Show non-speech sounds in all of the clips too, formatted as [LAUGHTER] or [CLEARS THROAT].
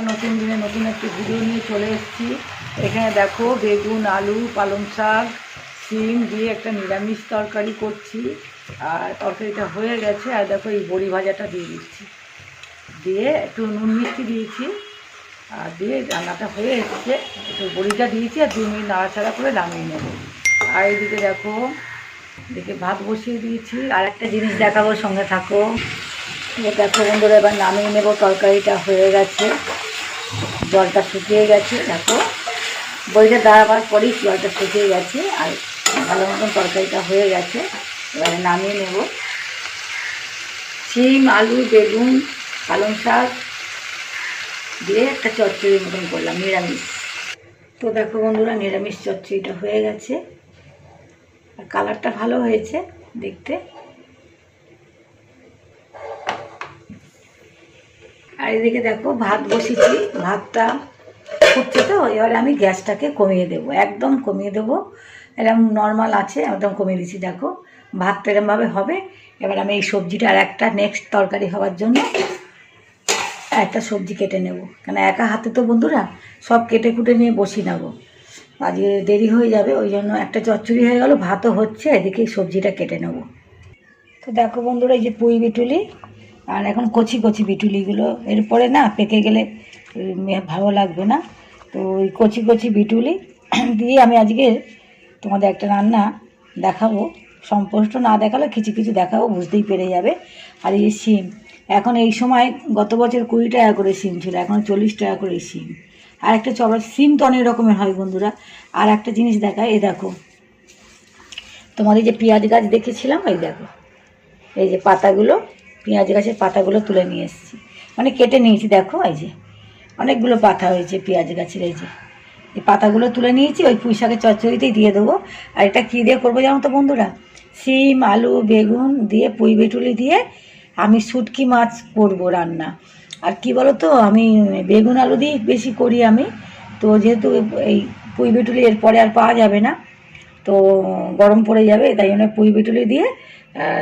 নতুন দিনে নতুন একটি ভিডিও নিয়ে চলে এসেছি। এখানে দেখো বেগুন, আলু, পালং শাক, শিম দিয়ে একটা নিরামিষ তরকারি করছি। আর তরকারিটা হয়ে গেছে। আর দেখো এই বড়ি ভাজাটা দিয়ে দিচ্ছি। দিয়ে একটু নুন মিষ্টি দিয়েছি। আর দিয়ে রান্নাটা হয়ে এসেছে। একটু বড়িটা দিয়েছি আর দু মিনিট নাড়াচাড়া করে নামিয়ে নেব। আর এইদিকে দেখো, এদিকে ভাত বসিয়ে দিয়েছি। আর একটা জিনিস দেখাবো, সঙ্গে থাকো। দেখো বন্ধুরা, এবার নামিয়ে নেব। তরকারিটা হয়ে গেছে। জলটা শুকিয়ে গেছে, দেখো। বইটা দাঁড়াবার পরেই জলটা শুকিয়ে গেছে, আর ভালো মতন তরকারিটা হয়ে গেছে। এবারে নামিয়ে নেব। শিম, আলু, বেগুন, পালং শাক দিয়ে একটা চচ্চড়ির মতন করলাম, নিরামিষ। তো দেখো বন্ধুরা, নিরামিষ চচ্চড়িটা হয়ে গেছে। আর কালারটা ভালো হয়েছে দেখতে। আর এদিকে দেখো ভাত বসেছি ভাতটা ফুটছে তো, এবারে আমি গ্যাসটাকে কমিয়ে দেবো, একদম কমিয়ে দেবো। এরকম নর্মাল আছে, একদম কমিয়ে দিচ্ছি দেখো। ভাতটা এরমভাবে হবে। এবার আমি এই সবজিটা আর একটা নেক্সট তরকারি হওয়ার জন্য একটা সবজি কেটে নেব। কেন একা হাতে তো বন্ধুরা, সব কেটে কুটে নিয়ে বসি নেব। আজকে দেরি হয়ে যাবে, ওই জন্য একটা চচ্চড়ি হয়ে গেল, ভাতও হচ্ছে, এদিকে সবজিটা কেটে নেব। তো দেখো বন্ধুরা, এই যে পুঁই বিটুলি আর এখন কচি কচি বিটুলিগুলো, এরপরে না পেকে গেলে ভালো লাগবে না। তো ওই কচি কচি বিটুলি [CLEARS THROAT] দিয়ে আমি আজকে তোমাদের একটা রান্না দেখাবো। সম্পষ্ট না দেখালে কিছু কিছু দেখাবো, বুঝতেই পেরে যাবে। আর এই সিম এখন এই সময় গত বছর কুড়ি টাকা করে সিম ছিল, এখন চল্লিশ টাকা করে সিম আর একটা চড়া সিম তো অনেক রকমের হয় বন্ধুরা। আর একটা জিনিস দেখায়, এ দেখো। তোমাদের যে পেঁয়াজ গাছ দেখেছিলাম, এই দেখো। এই যে পাতাগুলো পেঁয়াজ গাছের পাতাগুলো তুলে নিয়ে এসেছি। মানে কেটে নিয়েছি, দেখো এই যে। অনেকগুলো পাতা হয়েছে পেঁয়াজ গাছের, এই যে। এই পাতাগুলো তুলে নিয়েছি, ওই পুঁই শাকের চচ্চড়িতেই দিয়ে দেবো। আর এটা কী দিয়ে করব জানো তো বন্ধুরা? শিম আলু, বেগুন দিয়ে পুঁই বেটুলি দিয়ে আমি শুটকি মাছ করব রান্না। আর কি বলো তো আমি বেগুন, আলু দিয়ে বেশি করি আমি। তো যেহেতু এই পুঁই বেটুলি এরপরে আর পাওয়া যাবে না, তো গরম পড়ে যাবে, তাই জন্য পুঁই বেটুলি দিয়ে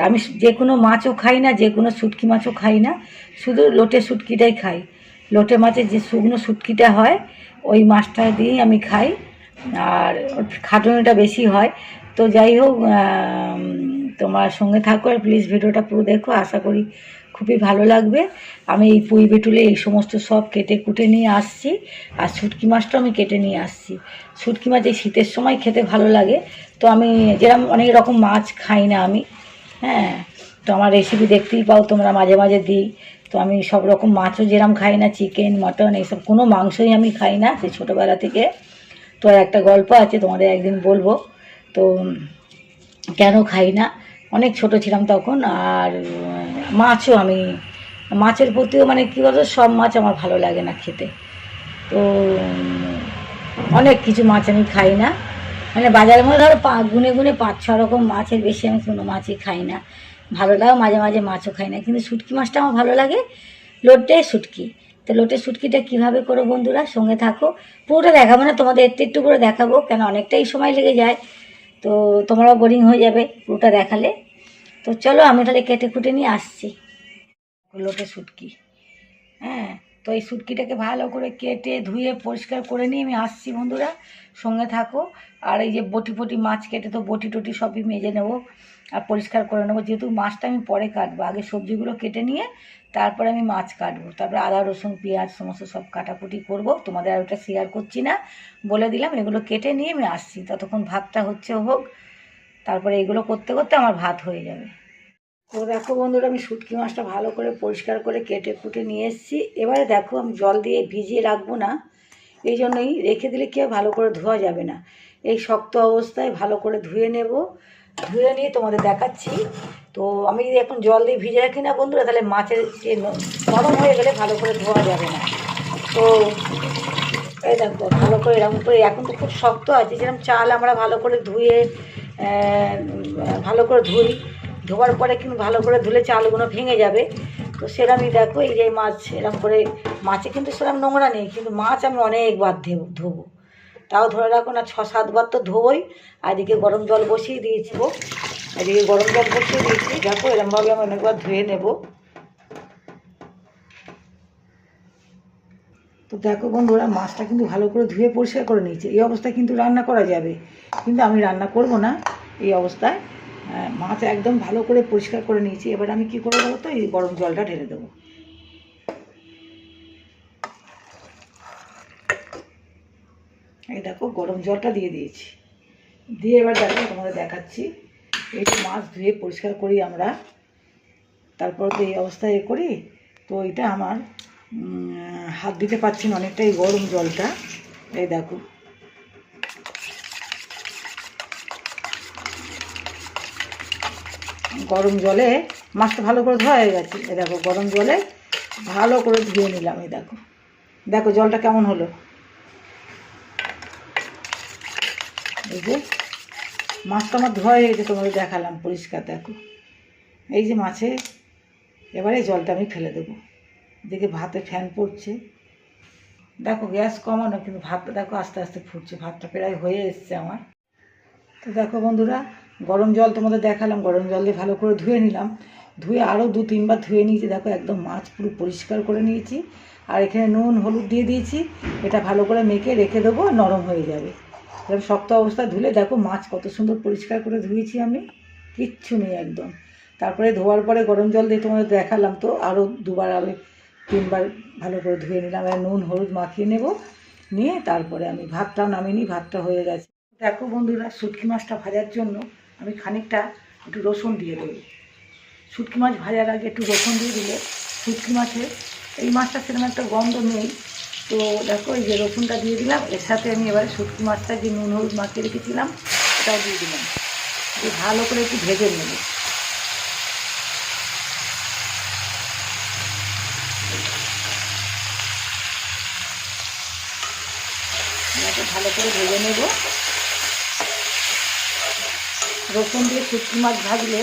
আমি যে কোনো মাছও খাই না, যে কোনো শুটকি মাছও খাই না, শুধু লোটে শুটকিটাই খাই। লোটে মাছের যে শুকনো শুটকিটা হয়, ওই মাছটা দিয়েই আমি খাই। আর খাটুনিটা বেশি হয়। তো যাই হোক তোমার সঙ্গে থাকো আর প্লিজ ভিডিওটা পুরো দেখো। আশা করি খুবই ভালো লাগবে। আমি এই পুঁই বেটুলে এই সমস্ত সব কেটে কুটে নিয়ে আসছি। আর শুটকি মাছটা আমি কেটে নিয়ে আসছি। শুটকি মাছ এই শীতের সময় খেতে ভালো লাগে। তো আমি যেরকম অনেক রকম মাছ খাই না আমি হ্যাঁ তো আমার রেসিপি দেখতেই পাও, তোমরা মাঝে মাঝে দিই। তো আমি সব রকম মাছও যেরকম খাই না চিকেন মটন এইসব কোনো মাংসই আমি খাই না, সেই ছোটোবেলা থেকে। তো একটা গল্প আছে, তোমাদের একদিন বলব। তো কেন খাই না? অনেক ছোট ছিলাম তখন, আর মাছও আমি, মাছের প্রতিও মানে কী বলতো, সব মাছ আমার ভালো লাগে না খেতে। তো অনেক কিছু মাছ আমি খাই না। মানে বাজারের মধ্যে ধরো পা গুনে গুনে পাঁচ, ছ রকম মাছের বেশি আমি কোনো মাছই খাই না। ভালো লাগে মাঝে মাঝে মাছও খাই না। কিন্তু শুটকি মাছটা আমার ভালো লাগে। লোটে শুটকি। তো লোটে শুটকিটা কীভাবে করো বন্ধুরা? সঙ্গে থাকো। পুরোটা দেখাবো না, তোমাদের একটু একটু করে দেখাবো, কেন অনেকটাই সময় লেগে যায়। তো তোমরাও বোরিং হয়ে যাবে পুরোটা দেখালে। তো চলো আমি তাহলে কেটে কুটে নিয়ে আসছি। লোটে শুটকি। হ্যাঁ। তো এই শুটকিটাকে ভালো করে কেটে ধুয়ে পরিষ্কার করে নিয়ে আমি আসছি বন্ধুরা, সঙ্গে থাকো। আর এই যে বটি ফটি মাছ কেটে তো বটি টটি সবই মেজে নেব আর পরিষ্কার করে নেব। যেহেতু মাছটা আমি পরে কাটবো, আগে সবজিগুলো কেটে নিয়ে তারপরে আমি মাছ কাটবো। তারপরে আদা, রসুন, পেঁয়াজ সমস্ত সব কাটাকুটি করব। তোমাদের আর ওটা শেয়ার করছি না, বলে দিলাম, এগুলো কেটে নিয়ে আমি আসছি। ততক্ষণ ভাতটা হচ্ছে হোক, তারপরে এগুলো করতে করতে আমার ভাত হয়ে যাবে। তো দেখো বন্ধুরা, আমি শুটকি মাছটা ভালো করে পরিষ্কার করে কেটে কুটে নিয়ে এসেছি। এবারে দেখো, আমি জল দিয়ে ভিজিয়ে রাখব না। এই জন্যই রেখে দিলে কি ভালো করে ধোয়া যাবে না। এই শক্ত অবস্থায় ভালো করে ধুয়ে নেব। ধুয়ে নিয়ে তোমাদের দেখাচ্ছি। তো আমি যদি এখন জল দিয়ে ভিজে রাখি না বন্ধুরা, তাহলে মাছের যে নরম হয়ে গেলে ভালো করে ধোয়া যাবে না। তো এই দেখো, ভালো করে এরকম করে, এখন তো খুব শক্ত আছে। যেরকম চাল আমরা ভালো করে ধুয়ে ভালো করে ধুই। ধোয়ার পরে কিন্তু ভালো করে ধুলে চালগুলো ভেঙে যাবে। তো সেরকমই দেখো, এই যে মাছ এরকম করে মাছে কিন্তু সেরকম নোংরা নেই, কিন্তু মাছ আমি অনেকবার ধেব ধোবো। তাও ধরে রাখো না, ছ সাতবার তো ধোবই। আর এদিকে গরম জল বসিয়ে দিয়েছি। এদিকে গরম জল বসিয়ে দিয়েছি, দেখো এরকমভাবে আমি অনেকবার ধুয়ে নেব। তো দেখো বন্ধুরা, মাছটা কিন্তু ভালো করে ধুয়ে পরিষ্কার করে নিয়েছে। এই অবস্থায় কিন্তু রান্না করা যাবে। কিন্তু আমি রান্না করব না, এই অবস্থায়। মাছ একদম ভালো করে পরিষ্কার করে নিয়েছি। এবার আমি কি করে দেবো তো এই গরম জলটা ঢেলে দেবো। এই দেখো, গরম জলটা দিয়ে দিয়েছি। দিয়ে এবার দেখো, তোমাদের দেখাচ্ছি। এই মাছ ধুয়ে পরিষ্কার করি আমরা। তারপর তো এই অবস্থায় এ করি। তো এটা আমার হাত দিতে পারছি না, অনেকটাই গরম জলটা। এই দেখো গরম জলে মাছটা ভালো করে ধোয়া হয়ে গেছে। এ দেখো, গরম জলে ভালো করে ধুয়ে নিলাম এই দেখো। দেখো জলটা কেমন হলো? এই যে মাছটা আমার ধোয়া হয়ে গেছে, তোমাদের দেখালাম পরিষ্কার, দেখো। এই যে মাছে, এবারে জলটা আমি ফেলে দেবো। দেখে ভাতে ফ্যান পড়ছে। দেখো, গ্যাস কমানো কিন্তু ভাতটা দেখো আস্তে আস্তে ফুটছে, ভাতটা প্রায় হয়ে এসছে আমার। তো দেখো বন্ধুরা গরম জল তোমাদের দেখালাম, গরম জল দিয়ে ভালো করে ধুয়ে নিলাম। ধুয়ে আরও দু তিনবার ধুয়ে নিয়েছি, দেখো একদম মাছ পুরো পরিষ্কার করে নিয়েছি। আর এখানে নুন, হলুদ দিয়ে দিয়েছি, এটা ভালো করে মেখে রেখে দেবো, নরম হয়ে যাবে। এরকম শক্ত অবস্থা ধুলে দেখো মাছ কত সুন্দর পরিষ্কার করে ধুয়েছি আমি। কিচ্ছু নেই একদম। তারপরে ধোয়ার পরে গরম জল দিয়ে তোমাদের দেখালাম তো আরও দুবার আমি তিনবার ভালো করে ধুয়ে নিলাম আর নুন, হলুদ মাখিয়ে নেব। নিয়ে তারপরে আমি ভাতটাও নামিয়ে নিই, ভাতটা হয়ে গেছে। দেখো বন্ধুরা, শুটকি মাছটা ভাজার জন্য আমি খানিকটা একটু রসুন দিয়ে দেবো। শুটকি মাছ ভাজার আগে একটু রসুন দিয়ে দিলে শুটকি মাছের এই মাছটা সেরকম একটা গন্ধ নেই। তো দেখো এই যে রসুনটা দিয়ে দিলাম, এর সাথে আমি এবারে শুটকি মাছটা যে নুন হলুদ মাখিয়ে রেখেছিলাম, সেটাও দিয়ে দিলাম। দিয়ে ভালো করে একটু ভেজে নেব। ভালো করে ভেজে নেব। রসুন দিয়ে শুটকি মাছ ভাজলে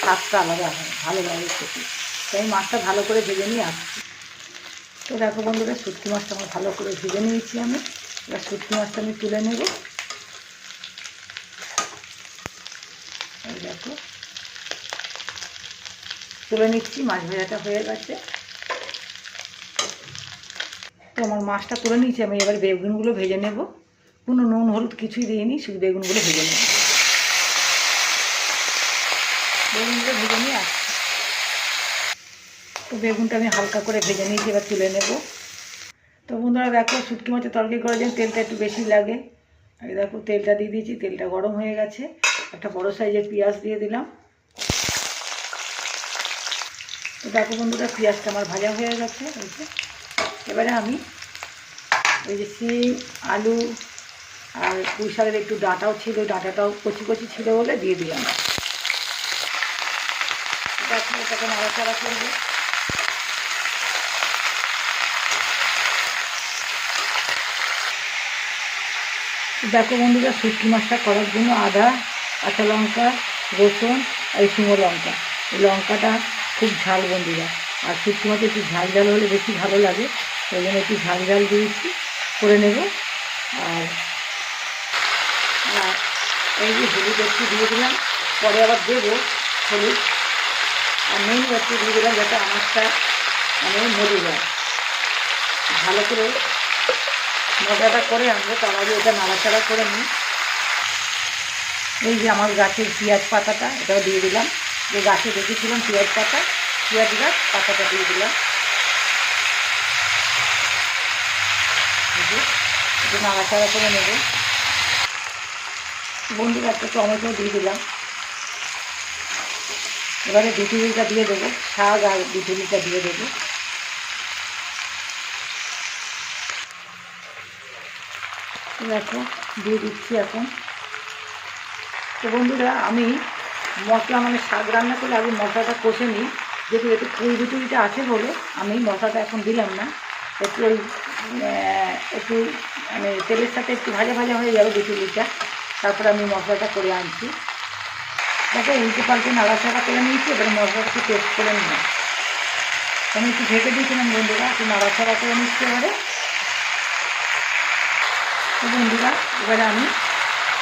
স্বাদটা আলাদা হয়, ভালো লাগে খেতে। তাই মাছটা ভালো করে ভেজে নিয়ে আসছি। তো দেখো বন্ধুরা, শুটকি মাছটা আমার ভালো করে ভেজে নিয়েছি আমি। এবার শুটকি মাছটা আমি তুলে নেব। দেখো। তুলে নিচ্ছি, মাছ ভাজাটা হয়ে গেছে। তো আমার মাছটা তুলে নিয়েছি, আমি এবার বেগুনগুলো ভেজে নেব। কোনো নুন, হলুদ কিছুই দিইনি, শুধু বেগুনগুলো ভেজে নেব। বেগুনগুলো ভেজে নিয়ে আসছি তো বেগুনটা আমি হালকা করে ভেজে নিয়েছি, এবার তুলে নেব। তো বন্ধুরা দেখো, শুটকি মাছের তরকারি করার জন্য তেলটা একটু বেশি লাগে। এই দেখো, তেলটা দিয়ে দিয়েছি, তেলটা গরম হয়ে গেছে। একটা বড় সাইজের পেঁয়াজ দিয়ে দিলাম। তো দেখো বন্ধুরা, পেঁয়াজটা আমার ভাজা হয়ে গেছে যে। এবারে আমি ওই যে সিম আলু আর পুঁই শাকের একটু ডাঁটাও ছিল, ডাঁটাটাও কচি কচি ছিল বলে দিয়ে দিলাম। এটাকে নাড়াচাড়া করব। দেখো বন্ধুরা, শুটকি মাছটা করার জন্য আদা, কাঁচা লঙ্কা, রসুন আর শুকনো লঙ্কা। এই লঙ্কাটা খুব ঝাল বন্ধুরা। আর শুটকি মাছে একটু ঝাল ঝাল হলে বেশি ভালো লাগে। ওই জন্য একটু ঝাল ঝাল দিয়েছি, করে নেব। আর আর এই যে হলুদ একটু দিয়ে দিলাম, পরে আবার দেবো হলুদ। আর মেন একটু দিয়ে দিলাম যাতে আমারটা মানে মরে যায়। ভালো করে মজাটা করে আনব তার আগে এটা নাড়াচাড়া করে নিই। এই যে আমার গাছের পেঁয়াজ পাতাটা, এটাও দিয়ে দিলাম। যে গাছে রেখেছিলাম পেঁয়াজ পাতা, পেঁয়াজ গাছ পাতাটা দিয়ে দিলাম। নাড়াচাড়া করে নেব। বন্ধুরা, একটা টমেটো দিয়ে দিলাম। এবারে বিটুলিটা দিয়ে দেবো, শাক আর বিটুলিটা দিয়ে দেবো। দেখো, দিয়ে দিচ্ছি এখন। তো বন্ধুরা, আমি মশলা মানে শাক রান্না করে আগে মশলাটা কষে নিই। যেহেতু একটু ফুল বিটুলিটা আছে বলে আমি মশলাটা এখন দিলাম না। একটু ওই একটু মানে তেলের সাথে একটু ভাজা ভাজা হয়ে যাবে বিটুলিটা তারপরে আমি মশলাটা করে আনছি। দেখো উল্টে পাল্টে নাড়াচাড়া করে নিয়েছি, এবার মশলাটাকে টেস্ট করে নিলাম। আমি একটু ঢেকে দিয়েছিলাম বন্ধুরা, একটু নাড়াচাড়া করে নিচ্ছি এবারে। তো বন্ধুরা, এবারে আমি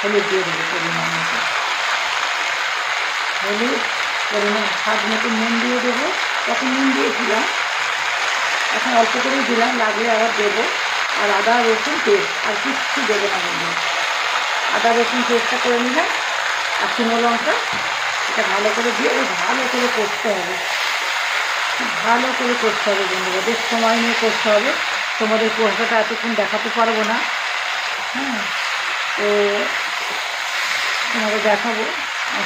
হলুদ দিয়ে দেবো পরিমাণ মতো। হলুদ, পরিমাণ, স্বাদ মতো নুন দিয়ে দেবো। তখন নুন দিয়েছিলাম। এখন অল্প করেই দিলাম, লাগলে আবার দেবো। আর আদা রসুন পেস্ট, আর কিচ্ছু দেবো না বন্ধু আদা রসুন পেস্টটা করে নিলাম। আর শুকনো লঙ্কা, এটা ভালো করে দিয়ে ভালো করে করতে হবে। ভালো করে করতে হবে বন্ধুরা, বেশ সময় নিয়ে করতে হবে। তোমাদের কষাটা এতক্ষণ দেখাতে পারব না। হ্যাঁ তো তোমাদের দেখাবো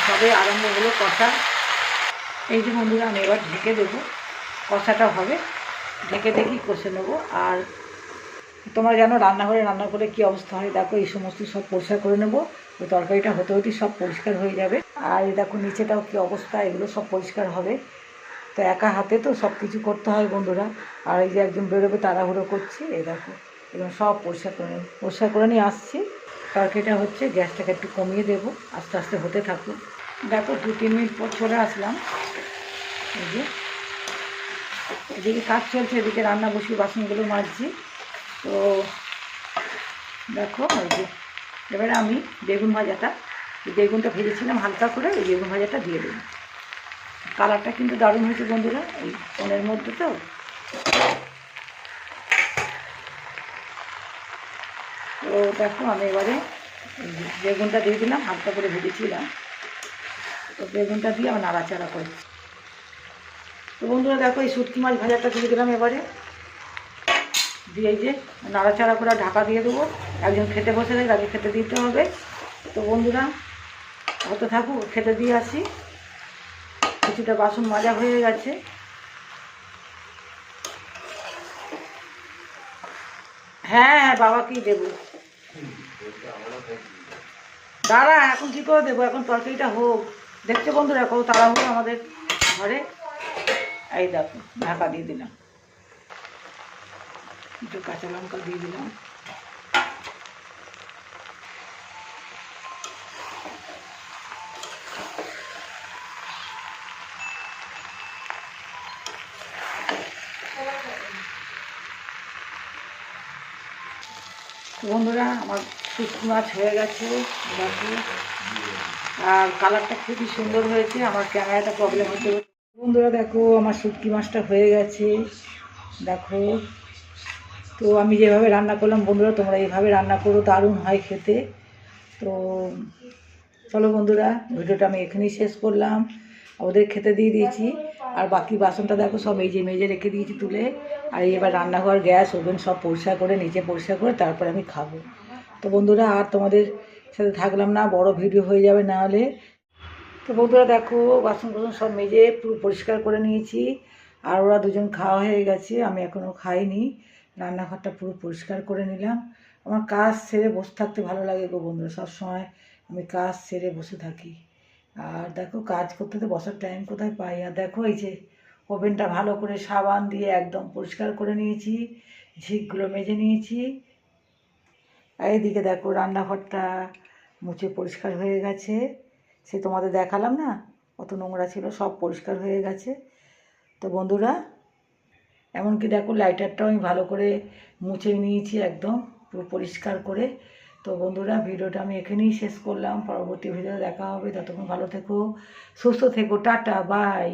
সবে আরম্ভ হলো কষা। এই যে বন্ধুরা, আমি এবার ঢেকে দেবো। কষাটা হবে। ঢেকে দেখি কষে নেব। আর তোমরা জানো রান্নাঘরে রান্না করে কী অবস্থা হয়? দেখো এই সমস্ত সব পরিষ্কার করে নেব। ওই তরকারিটা হতে হতেই সব পরিষ্কার হয়ে যাবে। আর দেখো, নিচেটাও কী অবস্থা, এগুলো সব পরিষ্কার হবে। তো একা হাতে তো সব কিছু করতে হয় বন্ধুরা। আর এই যে একজন বেরোবে, তাড়াহুড়ো করছি এই দেখো এবং সব পরিষ্কার করে পরিষ্কার করে নিয়ে আসছি। তরকারিটা হচ্ছে, গ্যাসটাকে একটু কমিয়ে দেবো, আস্তে আস্তে হতে থাকুক। দেখো, দু তিন মিনিট পর চলে আসলাম। এই যে, এদিকে কাজ চলছে, এদিকে রান্না বসিয়ে বাসনগুলো মাজছি। তো দেখো, এই যে এবারে আমি বেগুন ভাজাটা, বেগুনটা ভেজেছিলাম হালকা করে ওই বেগুন ভাজাটা দিয়ে দেবো। কালারটা কিন্তু দারুণ হয়েছে বন্ধুরা, এই ফোনের মধ্যে তো। তো দেখো, আমি এবারে বেগুনটা দিয়ে দিলাম, হালকা করে ভেজেছিলাম। তো বেগুনটা দিয়ে আমার নাড়াচাড়া করছি। তো বন্ধুরা দেখো, এই শুটকি মাছ ভাজাটা দিয়ে দিলাম এবারে। দিয়ে যে নাড়াচাড়া করে ঢাকা দিয়ে দেবো। একজন খেতে বসে থাকে তাকে খেতে দিতে হবে। তো বন্ধুরা হতে থাকুক খেতে দিয়ে আসি। কিছুটা বাসন মাজা হয়ে গেছে। হ্যাঁ হ্যাঁ বাবাকেই দেবো। দাঁড়া, এখন কী করে দেবো? এখন তরকারিটা হোক। দেখছ বন্ধুরা, কত তাড়াহুড়ো আমাদের ঘরে। এই দেখো, ঢাকা দিয়ে দিলাম। একটু কাঁচা লঙ্কা দিয়ে দিলাম। বন্ধুরা, আমার শুটকি মাছ হয়ে গেছে, দেখো। আর কালারটা খুবই সুন্দর হয়েছে, আমার ক্যামেরাটা প্রবলেম হচ্ছে। বন্ধুরা, দেখো, আমার শুটকি মাছটা হয়ে গেছে, দেখো। তো আমি যেভাবে রান্না করলাম, বন্ধুরা, তোমরা এইভাবে রান্না করো, দারুণ হয় খেতে। তো চলো বন্ধুরা, ভিডিওটা আমি এখানেই শেষ করলাম। ওদের খেতে দিয়ে দিয়েছি। আর বাকি বাসনটা দেখো সব যে মেজে রেখে দিয়েছি তুলে। আর এবার রান্নাঘর, গ্যাস, ওভেন সব পরিষ্কার করে, নিচে পরিষ্কার করে তারপরে আমি খাব। তো বন্ধুরা, আর তোমাদের সাথে থাকলাম না, বড় ভিডিও হয়ে যাবে না হলে। তো বন্ধুরা, দেখো বাসন কোসন সব মেজে পুরো পরিষ্কার করে নিয়েছি। আর ওরা দুজন খাওয়া হয়ে গেছে, আমি এখনও খাইনি। রান্নাঘরটা পুরো পরিষ্কার করে নিলাম। আমার কাজ সেরে বসে থাকতে ভালো লাগে গো বন্ধুরা, সবসময় আমি কাজ সেরে বসে থাকি। আর দেখো কাজ করতে তো বসার টাইম কোথায় পাই? আর দেখো এই যে ওভেনটা ভালো করে সাবান দিয়ে একদম পরিষ্কার করে নিয়েছি, ঝিকগুলো মেজে নিয়েছি। আর এইদিকে দেখো রান্নাঘরটা মুছে পরিষ্কার হয়ে গেছে। সে তোমাদের দেখালাম না? কত নোংরা ছিল, সব পরিষ্কার হয়ে গেছে। তো বন্ধুরা, এমনকি দেখো লাইটারটাও আমি ভালো করে মুছে নিয়েছি একদম, পুরো পরিষ্কার করে। তো বন্ধুরা, ভিডিওটা আমি এখানেই শেষ করলাম। পরবর্তী ভিডিও দেখা হবে। ততক্ষণ ভালো থেকো, সুস্থ থেকো। Tata, bye.